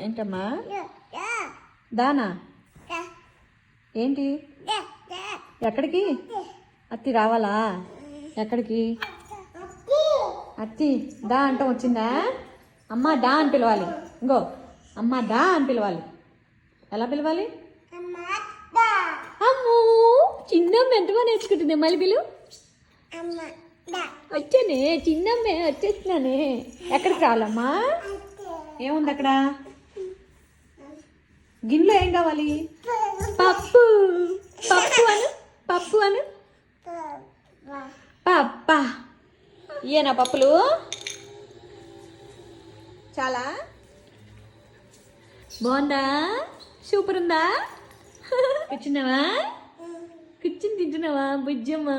ఏంటమ్మా? దానా? ఏంటి? ఎక్కడికి? అత్తి రావాలా? ఎక్కడికి? అత్తి. దా అంటాం వచ్చిందా? అమ్మ డా అని పిలవాలి. ఇంకో అమ్మ డా అని పిలవాలి. ఎలా పిలవాలి? అమ్మో చిన్నమ్మ ఎంతగా నేర్చుకుంటుంది మళ్ళీ పిలు? వచ్చానే చిన్నమ్మే వచ్చేస్తున్నానే. ఎక్కడికి రావాలమ్మా? ఏముంది అక్కడ? గిన్నెలో ఏం కావాలి? పప్పు. పప్పు అను. పప్పు అను. పప్ప. ఏనా పప్పులు? చాలా. బాగుందా? సూపర్ ఉందా? కూర్చున్నావా? కూర్చుని తింటున్నావా? బుజ్జమ్మా.